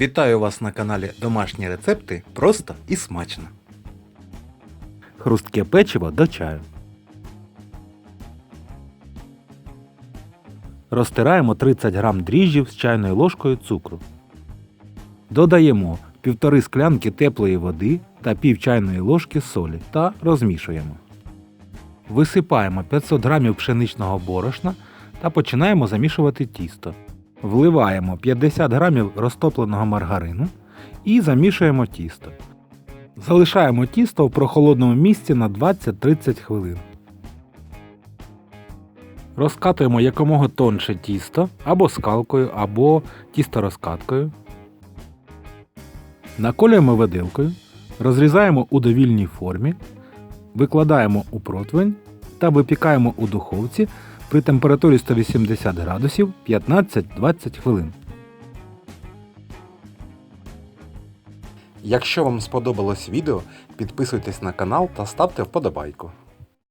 Вітаю вас на каналі Домашні рецепти просто і смачно. Хрустке печиво до чаю. Розтираємо 30 г дріжджів з чайною ложкою цукру. Додаємо півтори склянки теплої води та пів чайної ложки солі та розмішуємо. Висипаємо 500 г пшеничного борошна та починаємо замішувати тісто. Вливаємо 50 г розтопленого маргарину і замішуємо тісто. Залишаємо тісто в прохолодному місці на 20-30 хвилин. Розкатуємо якомога тонше тісто або скалкою, або тісторозкаткою. Наколюємо виделкою, розрізаємо у довільній формі, викладаємо у противень та випікаємо у духовці при температурі 180 градусів 15-20 хвилин. Якщо вам сподобалось відео, підписуйтесь на канал та ставте вподобайку.